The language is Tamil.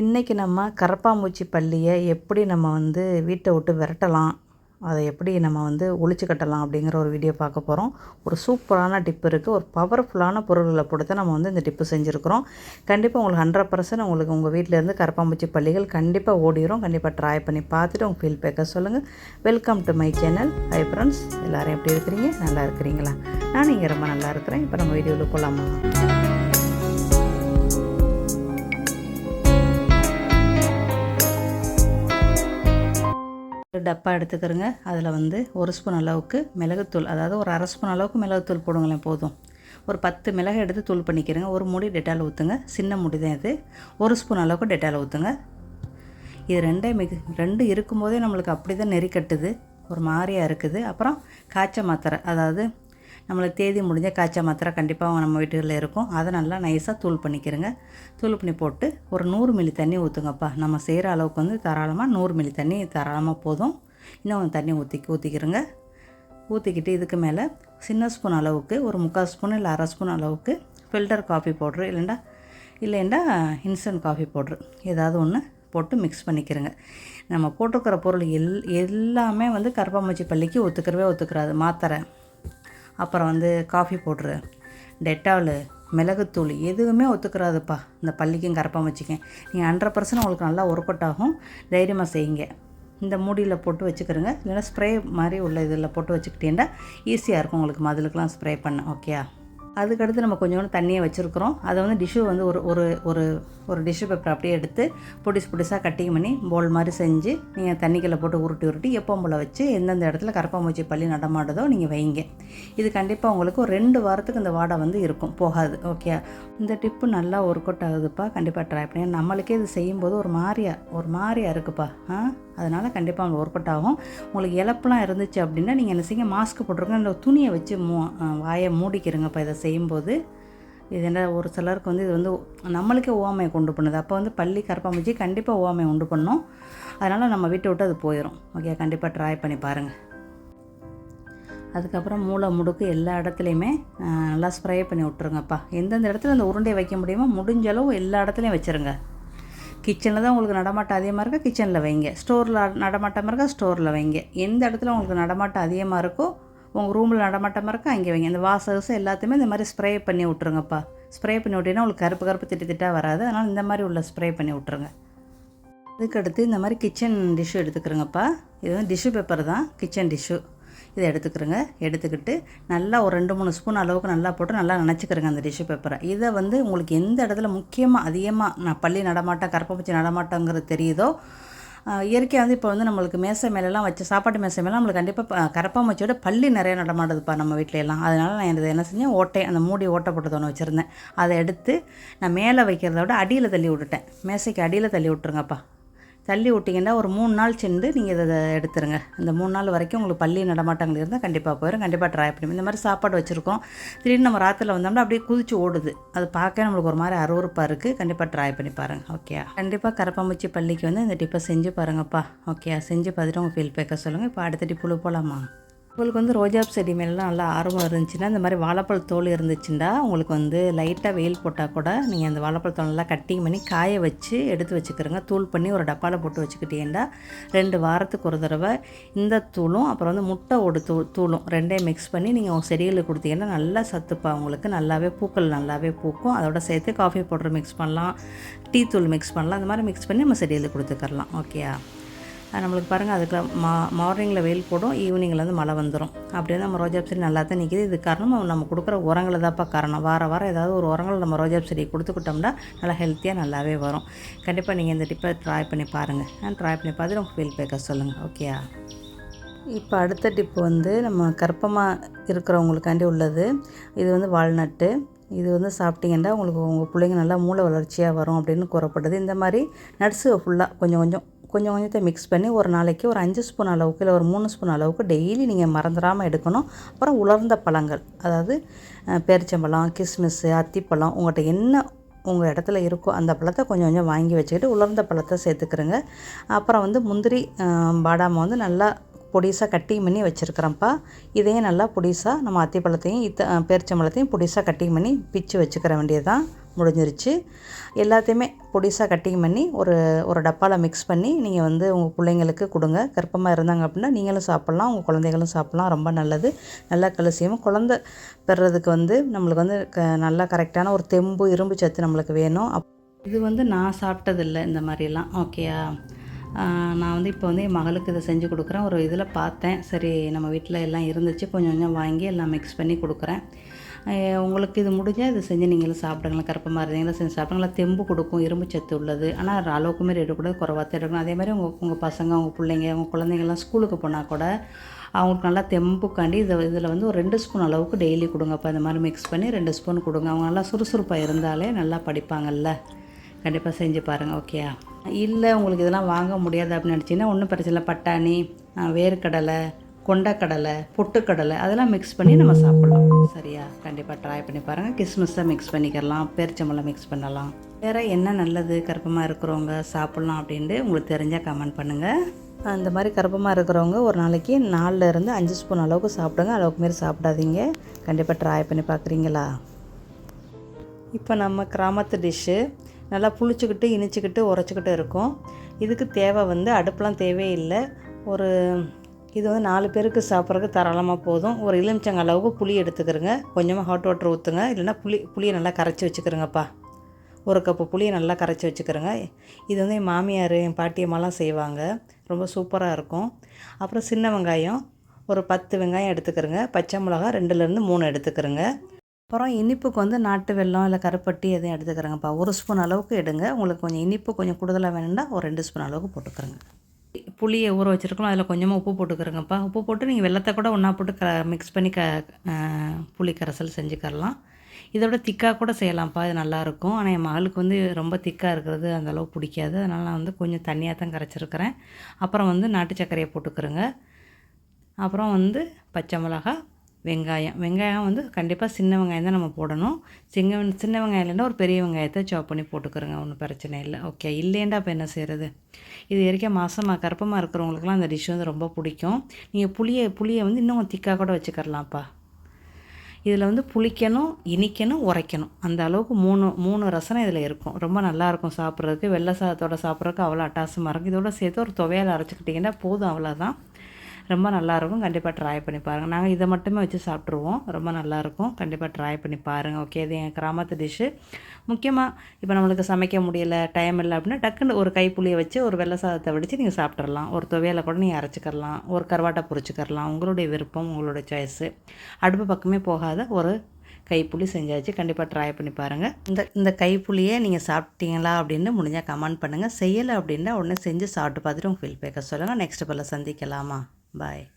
இன்றைக்கி நம்ம கரப்பாம்பூச்சி பள்ளியை எப்படி நம்ம வந்து வீட்டை விட்டு விரட்டலாம் அதை எப்படி நம்ம வந்து ஒழிச்சு கட்டலாம் அப்படிங்கிற ஒரு வீடியோ பார்க்க போகிறோம் ஒரு சூப்பரான டிப் இருக்குது ஒரு பவர்ஃபுல்லான பொருள்களை கொடுத்து நம்ம வந்து இந்த டிப்பு செஞ்சுருக்கிறோம். கண்டிப்பாக உங்களுக்கு ஹண்ட்ரட் பர்சன்ட் உங்களுக்கு உங்கள் வீட்டிலேருந்து கரப்பாம்பூச்சி பள்ளிகள் கண்டிப்பாக ஓடிடும் கண்டிப்பாக ட்ரை பண்ணி பார்த்துட்டு உங்கள் ஃபீல் பேக்க சொல்லுங்கள் welcome to my channel hi friends எல்லோரும் எப்படி இருக்கிறீங்க? நல்லா இருக்கிறீங்களா? நான் இங்கே ரொம்ப நல்லா இருக்கிறேன். இப்போ நம்ம வீடியோவில் போகலாமா ஒரு டப்பா எடுத்துக்கிறேங்க. அதில் வந்து ஒரு ஸ்பூன் அளவுக்கு மிளகுத்தூள் அதாவது ஒரு அரை ஸ்பூன் அளவுக்கு மிளகுத்தூள் போடுங்களேன் போதும். ஒரு பத்து மிளகை எடுத்து தூள் பண்ணிக்கிறேங்க. ஒரு மூடி டெட்டால் ஊற்றுங்க சின்ன முடி தான் இது. ஒரு ஸ்பூன் அளவுக்கு டெட்டால் ஊற்றுங்க இது ரெண்டே மிக ரெண்டு இருக்கும்போதே நம்மளுக்கு அப்படி தான் நெறி கட்டுது. ஒரு மாதிரியாக இருக்குது. அப்புறம் காய்ச்ச மாத்திரை அதாவது நம்மளுக்கு தேதி முடிஞ்ச காய்ச்சல் மாத்திரை கண்டிப்பாக நம்ம வீட்டுகளில் இருக்கும். அதை நல்லா நைஸாக தூள் பண்ணிக்கிறேங்க. தூள் பண்ணி போட்டு ஒரு நூறு மில்லி தண்ணி ஊற்றுங்கப்பா நம்ம செய்கிற அளவுக்கு வந்து தாராளமாக நூறு மில்லி தண்ணி தாராளமாக போதும். இன்னும் கொஞ்சம் தண்ணி ஊற்றி ஊற்றிக்கிறோங்க ஊற்றிக்கிட்டு இதுக்கு மேலே சின்ன ஸ்பூன் அளவுக்கு ஒரு முக்கால் ஸ்பூன் இல்லை அரை ஸ்பூன் அளவுக்கு ஃபில்டர் காஃபி பவுட்ரு இல்லைண்டா இல்லைண்டா இன்ஸ்டன்ட் காஃபி பவுட்ரு ஏதாவது ஒன்று போட்டு மிக்ஸ் பண்ணிக்கிறேங்க. நம்ம போட்டிருக்கிற பொருள் எல் எல்லாமே வந்து கருப்பாம்பூச்சி பள்ளிக்கு ஒத்துக்கிறவே ஒத்துக்கிறாது. மாத்திரை. அப்புறம் வந்து காஃபி பவுட்ரு டெட்டாலு மிளகுத்தூள் எதுவுமே ஒத்துக்கிறாதுப்பா. இந்த பள்ளிக்கும் கரப்பாம்பூச்சிக்கும் நீங்கள் ஹண்ட்ரட் பர்சன்ட் உங்களுக்கு நல்லா ஒர்க் அவுட் ஆகும் தைரியமாக செய்யுங்க. இந்த மூடியில் போட்டு வச்சுக்கிறோங்க. இல்லைன்னா ஸ்ப்ரே மாதிரி உள்ள இதில் போட்டு வச்சுக்கிட்டேன்டா ஈஸியாக இருக்கும். உங்களுக்கு மதுளுக்கெலாம் ஸ்ப்ரே பண்ண. ஓகேயா அதுக்கடுத்து நம்ம கொஞ்சோண்டு தண்ணியை வச்சுருக்குறோம். அதை வந்து டிஷ்ஷு வந்து ஒரு ஒரு ஒரு ஒரு டிஷ்ஷு பேப்பர் அப்படியே எடுத்து பொடிஸ் பொடிசாக கட்டிங் பண்ணி போல் மாதிரி செஞ்சு நீங்கள் தண்ணிக்குள்ள போட்டு உருட்டி உருட்டி எப்பவும் போல் வச்சு எந்தெந்த இடத்துல கரப்பாம்பூச்சி பள்ளி நடமாடுதோ நீங்கள் வைங்க. இது கண்டிப்பாக உங்களுக்கு ஒரு ரெண்டு வாரத்துக்கு இந்த வாடை வந்து இருக்கும். போகாது. ஓகே இந்த டிப்பு நல்லா ஒர்க் அவுட் ஆகுதுப்பா. கண்டிப்பாக ட்ரை பண்ணி நம்மளுக்கே இது செய்யும்போது ஒரு மாதிரியா ஒரு மாதிரியா இருக்குப்பா. ஆ? அதனால் கண்டிப்பாக உங்களுக்கு ஒர்க் அவுட் ஆகும். உங்களுக்கு இழப்புலாம் இருந்துச்சு அப்படின்னா நீங்கள் என்ன செய்யுங்க மாஸ்க் போட்டிருங்க. இந்த துணியை வச்சு மூ வாயை மூடிக்கிறங்கப்பா இதை செய்யும்போது. இது என்ன ஒரு சிலருக்கு வந்து இது வந்து நம்மளுக்கே ஓமையை கொண்டு பண்ணுது. அப்போ வந்து பள்ளி கரப்பாம்பூச்சி கண்டிப்பாக ஓமையை உண்டு பண்ணும். அதனால் நம்ம வீட்டை விட்டு அது போயிடும் ஓகே கண்டிப்பாக ட்ரை பண்ணி பாருங்கள் அதுக்கப்புறம் மூளை முடுக்கு எல்லா இடத்துலையுமே நல்லா ஸ்ப்ரே பண்ணி விட்ருங்கப்பா எந்தெந்த இடத்துல அந்த உருண்டையை வைக்க முடியுமோ முடிஞ்ச அளவு எல்லா இடத்துலையும் வச்சுருங்க. கிச்சனில் தான் உங்களுக்கு நடமாட்டம் அதிகமாக இருக்கா? கிச்சனில் வைங்க. ஸ்டோரில் நடமாட்டமாக இருக்கா? ஸ்டோரில் வைங்க. எந்த இடத்துல உங்களுக்கு நடமாட்டம் அதிகமாக இருக்கோ உங்கள் ரூமில் நடமாட்டமாக இருக்கா அங்கே வைங்க. இந்த வாசகஸ் எல்லாத்தையுமே இந்த மாதிரி ஸ்ப்ரே பண்ணி விட்ருங்கப்பா ஸ்ப்ரே பண்ணி விட்டீங்கன்னா உங்களுக்கு கருப்பு கருப்பு திட்டு திட்டாக வராது. அதனால் இந்த மாதிரி உள்ள ஸ்ப்ரே பண்ணி விட்ருங்க அதுக்கடுத்து இந்த மாதிரி கிச்சன் டிஷ்ஷு எடுத்துக்கிறோங்கப்பா. இது வந்து டிஷ்ஷு பேப்பர் தான். கிச்சன் டிஷ்ஷு இதை எடுத்துக்கிறோங்க. எடுத்துக்கிட்டு நல்லா ஒரு ரெண்டு மூணு ஸ்பூன் அளவுக்கு நல்லா போட்டு நல்லா நினச்சிக்கிறேங்க அந்த டிஷ்யூ பேப்பரை இதை வந்து உங்களுக்கு எந்த இடத்துல முக்கியமாக அதிகமாக நான் பள்ளி நடமாட்டம் கரப்பாம்பூச்சி நடமாட்டங்கிறது தெரியுதோ இயற்கையாக வந்து இப்போ வந்து நம்மளுக்கு மேசை மேலெல்லாம் வச்சு சாப்பாட்டு மேசை மேலே நம்மளுக்கு கண்டிப்பாக கரப்பாமச்சியோட பள்ளி நிறைய நடமாடுதுப்பா நம்ம வீட்டில எல்லாம். அதனால் நான் இதை என்ன செஞ்சேன் ஓட்டை அந்த மூடி ஓட்டை ஒன்று வச்சுருந்தேன். அதை எடுத்து நான் மேலே வைக்கிறத விட அடியில் தள்ளி விட்டுட்டேன். மேசைக்கு அடியில் தள்ளி விட்ருங்கப்பா தள்ளி விட்டிங்கன்னா ஒரு மூணு நாள் சென்று நீங்கள் இதை எடுத்துருங்க. இந்த மூணு நாள் வரைக்கும் உங்களுக்கு பள்ளி நடமாட்டங்கள் இருந்தால் கண்டிப்பாக போயிடும் கண்டிப்பாக ட்ரை பண்ணி இந்த மாதிரி சாப்பாடு வச்சுருக்கோம். திடீர்னு நம்ம ராத்திரில் வந்தோம்னா அப்படியே குதிச்சு ஓடுது. அது பார்க்க நம்மளுக்கு ஒரு மாதிரி அருவறுப்பாக இருக்குது கண்டிப்பாக ட்ரை பண்ணி பாருங்கள் ஓகே கண்டிப்பாக கரப்பாம்பூச்சி பள்ளிக்கு வந்து இந்த டிப்பை செஞ்சு பாருங்கப்பா. ஓகே செஞ்சு பார்த்துட்டு உங்கள் ஃபீல் பேக்க சொல்லுங்கள் இப்போ அடுத்த டிப்புல போகலாமா உங்களுக்கு வந்து ரோஜாப் செடி மேலாம் நல்லா ஆர்வம் இருந்துச்சுன்னா இந்த மாதிரி வாழைப்பழ தோல் இருந்துச்சுன்னா உங்களுக்கு வந்து லைட்டாக வெயில் போட்டால் கூட நீங்கள் அந்த வாழைப்பழ தோல் நல்லா கட்டிங் பண்ணி காய வச்சு எடுத்து வச்சுக்கிறோங்க தூள் பண்ணி ஒரு டப்பாவில் போட்டு வச்சுக்கிட்டீங்கன்னா ரெண்டு வாரத்துக்கு ஒரு தடவை இந்த தூளும் அப்புறம் வந்து முட்டை ஒரு தூள் தூளும் ரெண்டையும் மிக்ஸ் பண்ணி நீங்கள் உங்கள் செடிகளுக்கு கொடுத்தீங்கன்னா நல்லா சத்துப்பா உங்களுக்கு. நல்லாவே பூக்கள் நல்லாவே பூக்கும். அதோட சேர்த்து காஃபி பவுடர் மிக்ஸ் பண்ணலாம் டீ தூள் மிக்ஸ் பண்ணலாம். அந்த மாதிரி மிக்ஸ் பண்ணி நம்ம செடிகளுக்கு கொடுத்துக்கரலாம் ஓகேயா நம்மளுக்கு பாருங்கள் அதுக்கு மா மார்னிங்கில் வெயில் போடும் ஈவினிங்கில் வந்து மழை வந்துடும் அப்படியே நம்ம ரோஜாப் செடி நல்லா தான் நிற்கிது இது காரணம் நம்ம கொடுக்குற உரங்களை தான்ப்பா காரணம். வார வாரம் ஏதாவது ஒரு உரங்கள் நம்ம ரோஜாப் செடி கொடுத்துக்கிட்டோம்னா நல்லா ஹெல்த்தியாக நல்லாவே வரும். கண்டிப்பாக நீங்கள் இந்த டிப்பை ட்ரை பண்ணி பாருங்கள் ட்ரை பண்ணி பார்த்துட்டு உங்கள் ஃபீல் பேக்க சொல்லுங்கள் ஓகேயா இப்போ அடுத்த டிப்பு வந்து நம்ம கற்பமாக இருக்கிறவங்களுக்காண்டி உள்ளது. இது வந்து வால்நட்டு. இது வந்து சாப்பிட்டீங்கன்னா உங்களுக்கு உங்கள் பிள்ளைங்க நல்லா மூளை வளர்ச்சியாக வரும் அப்படின்னு கூறப்படுது இந்த மாதிரி நட்ஸு ஃபுல்லாக கொஞ்சம் கொஞ்சம் கொஞ்சம் கொஞ்சத்தை மிக்ஸ் பண்ணி ஒரு நாளைக்கு ஒரு அஞ்சு ஸ்பூன் அளவுக்கு இல்லை ஒரு மூணு ஸ்பூன் அளவுக்கு டெய்லி நீங்கள் மறந்துடாமல் எடுக்கணும். அப்புறம் உலர்ந்த பழங்கள். அதாவது பேரிச்சம்பழம் கிஸ்மிஸ்ஸு அத்திப்பழம் உங்கள்கிட்ட என்ன உங்கள் இடத்துல இருக்கோ அந்த பழத்தை கொஞ்சம் கொஞ்சம் வாங்கி வச்சுக்கிட்டு உலர்ந்த பழத்தை சேர்த்துக்கிறேங்க. அப்புறம் வந்து முந்திரி பாடாமை வந்து நல்லா பொடிசாக கட்டிங் பண்ணி வச்சுருக்கிறேன்ப்பா. இதையும் நல்லா பொடிசாக நம்ம அத்திப்பழத்தையும் இத்த பேரிச்சம்பழத்தையும் பொடிசாக கட்டிங் பண்ணி பிச்சு வச்சுக்கிற வேண்டியது தான் முடிஞ்சிருச்சு. எல்லாத்தையுமே பொடிசாக கட்டிங் பண்ணி ஒரு ஒரு டப்பாவில் மிக்ஸ் பண்ணி நீங்கள் வந்து உங்கள் பிள்ளைங்களுக்கு கொடுங்க. கர்ப்பமாக இருந்தாங்க அப்படின்னா நீங்களும் சாப்பிட்லாம் உங்கள் குழந்தைகளும் சாப்பிட்லாம். ரொம்ப நல்லது. நல்லா கலசியமும் குழந்த பெறுறதுக்கு வந்து நம்மளுக்கு வந்து க நல்லா கரெக்டான ஒரு தெம்பு இரும்பு சத்து நம்மளுக்கு வேணும். அப் இது வந்து நான் சாப்பிட்டதில்லை இந்த மாதிரிலாம். ஓகேயா நான் வந்து இப்போ வந்து என் மகளுக்கு இதை செஞ்சு கொடுக்குறேன். ஒரு இதில் பார்த்தேன். சரி நம்ம வீட்டில் எல்லாம் இருந்துச்சு. கொஞ்சம் கொஞ்சம் வாங்கி எல்லாம் மிக்ஸ் பண்ணி கொடுக்குறேன். உங்களுக்கு இது முடிஞ்சால் இது செஞ்சு நீங்களும் சாப்பிடுங்களா கருப்பமாக இருந்தீங்களா செஞ்சு சாப்பிடுங்களா தெம்பு கொடுக்கும் இரும்பு சத்து உள்ளது. ஆனால் அளவுக்கு மாரி எடுக்கக்கூடாது குறைவாக தான் எடுக்கணும். அதே மாதிரி உங்கள் உங்கள் பசங்க உங்கள் பிள்ளைங்க உங்கள் குழந்தைங்கள்லாம் ஸ்கூலுக்கு போனால் கூட அவங்களுக்கு நல்லா தெம்புக்காண்டி இதை இதில் வந்து ஒரு ரெண்டு ஸ்பூன் அளவுக்கு டெய்லி கொடுங்கப்பா. இந்த மாதிரி மிக்ஸ் பண்ணி ரெண்டு ஸ்பூன் கொடுங்க. அவங்க நல்லா சுறுசுறுப்பாக இருந்தாலே நல்லா படிப்பாங்கல்ல. கண்டிப்பாக செஞ்சு பாருங்கள் ஓகேயா இல்லை உங்களுக்கு இதெல்லாம் வாங்க முடியாது அப்படின்னு நினச்சிங்கன்னா ஒன்றும் பிரச்சனை இல்லை. பட்டாணி வேர்க்கடலை கொண்டக்கடலை பொட்டுக்கடலை அதெல்லாம் மிக்ஸ் பண்ணி நம்ம சாப்பிட்லாம். சரியா? கண்டிப்பாக ட்ரை பண்ணி பாருங்கள் கிஸ்மிஸை மிக்ஸ் பண்ணிக்கலாம். பேரிச்சம்பழம் மிக்ஸ் பண்ணலாம். வேறு என்ன நல்லது? கருப்பமாக இருக்கிறவங்க சாப்பிட்லாம் அப்படின்ட்டு உங்களுக்கு தெரிஞ்சால் கமெண்ட் பண்ணுங்கள் அந்த மாதிரி கருப்பமாக இருக்கிறவங்க ஒரு நாளைக்கு நாலுல இருந்து அஞ்சு ஸ்பூன் அளவுக்கு சாப்பிடுங்க. அளவுக்கு மாரி சாப்பிடாதீங்க. கண்டிப்பாக ட்ரை பண்ணி பார்க்குறீங்களா இப்போ நம்ம கிராமத்து டிஷ்ஷு நல்லா புளிச்சுக்கிட்டு இனிச்சிக்கிட்டு உரைச்சிக்கிட்டு இருக்கும். இதுக்கு தேவை வந்து அடுப்பெலாம் தேவையில்லை ஒரு இது வந்து நாலு பேருக்கு சாப்பிட்றதுக்கு தாராளமாக போதும். ஒரு எலுமிச்சங்க அளவுக்கு புளி எடுத்துக்கிறங்க. கொஞ்சமாக ஹாட் வாட்டர் ஊற்றுங்க இல்லைன்னா புளி புளியை நல்லா கரைச்சி வச்சுக்கிறோங்கப்பா. ஒரு கப்பு புளியை நல்லா கரைச்சி வச்சுக்கிறோங்க. இது வந்து என் மாமியார் என் பாட்டியம்மாலாம் செய்வாங்க. ரொம்ப சூப்பராக இருக்கும். அப்புறம் சின்ன வெங்காயம் ஒரு பத்து வெங்காயம் எடுத்துக்கிறோங்க. பச்சை மிளகா ரெண்டுலேருந்து மூணு எடுத்துக்கிறோங்க. அப்புறம் இனிப்புக்கு வந்து நாட்டு வெல்லம் இல்லை கருப்பட்டி எதையும் எடுத்துக்கிறேங்கப்பா. ஒரு ஸ்பூன் அளவுக்கு எடுங்க. உங்களுக்கு கொஞ்சம் இனிப்பு கொஞ்சம் கூடுதலாக வேணும்னா ஒரு ரெண்டு ஸ்பூன் அளவுக்கு போட்டுக்கிறேங்க. புளியை ஊற வச்சுருக்கோம். அதில் கொஞ்சமாக உப்பு போட்டுக்கிறோங்கப்பா. உப்பு போட்டு நீங்கள் வெள்ளத்தை கூட ஒன்றா போட்டு க மிக்ஸ் பண்ணி க புளி கரைசல் செஞ்சுக்கரலாம் இதோட திக்காக கூட செய்யலாம்ப்பா. இது நல்லாயிருக்கும் ஆனால் என் மகளுக்கு வந்து ரொம்ப திக்காக இருக்கிறது அந்த பிடிக்காது. அதனால் நான் வந்து கொஞ்சம் தண்ணியாக தான் கரைச்சிருக்கிறேன். அப்புறம் வந்து நாட்டு சர்க்கரையை போட்டுக்கிறேங்க. அப்புறம் வந்து பச்சை மிளகா வெங்காயம். வெங்காயம் வந்து கண்டிப்பாக சின்ன வெங்காயம் தான் நம்ம போடணும். சின்ன சின்ன வெங்காயம் இல்லைன்னா ஒரு பெரிய வெங்காயத்தை சாப் பண்ணி போட்டுக்கிறோங்க. ஒன்றும் பிரச்சனை இல்லை. ஓகே இல்லைண்டா அப்போ என்ன செய்கிறது இது வரைக்கும் மாதமாக கருப்பமாக இருக்கிறவங்களுக்குலாம் அந்த டிஷ் வந்து ரொம்ப பிடிக்கும். நீங்கள் புளியை புளியை வந்து இன்னும் திக்காக கூட வச்சுக்கிறலாம்ப்பா. இதில் வந்து புளிக்கணும் இனிக்கணும் உரைக்கணும். அந்த அளவுக்கு மூணு மூணு ரசனை இதில் இருக்கும். ரொம்ப நல்லாயிருக்கும் சாப்பிட்றதுக்கு. வெள்ளை சாதத்தோட சாப்பிட்றதுக்கு அவ்வளோ அட்டாசமாக இருக்கும். இதோட சேர்த்து ஒரு துவையால் அரைச்சிக்கிட்டிங்கன்னா போதும் அவ்வளோதான் ரொம்ப நல்லாயிருக்கும். கண்டிப்பாக ட்ரை பண்ணி பாருங்கள் நாங்கள் இதை மட்டுமே வச்சு சாப்பிட்ருவோம் ரொம்ப நல்லாயிருக்கும். கண்டிப்பாக ட்ரை பண்ணி பாருங்கள் ஓகே இது எங்கள் கிராமத்து டிஷ்ஷு முக்கியமாக இப்போ நம்மளுக்கு சமைக்க முடியல டைம் இல்லை அப்படின்னா டக்குன்னு ஒரு கைப்புளியை வச்சு ஒரு வெள்ளை சாதத்தை வடித்து நீங்கள் சாப்பிட்றலாம் ஒரு துவையலை கூட நீங்கள் அரைச்சிக்கரலாம் ஒரு கருவாட்டை பொறிச்சிக்கிறலாம் உங்களுடைய விருப்பம் உங்களுடைய சாய்ஸு அடுப்பு பக்கமே போகாத ஒரு கைப்புளி செஞ்சாச்சு. கண்டிப்பாக ட்ரை பண்ணி பாருங்கள் இந்த இந்த கைப்புளியை நீங்கள் சாப்பிட்டீங்களா அப்படின்னு முடிஞ்சால் கமெண்ட் பண்ணுங்கள் செய்யலை அப்படின்னா உடனே செஞ்சு சாப்பிட்டு பார்த்துட்டு உங்கள் ஃபீல் பேக்க சொல்லுங்கள் நெக்ஸ்ட் பல சந்திக்கலாமா? Bye.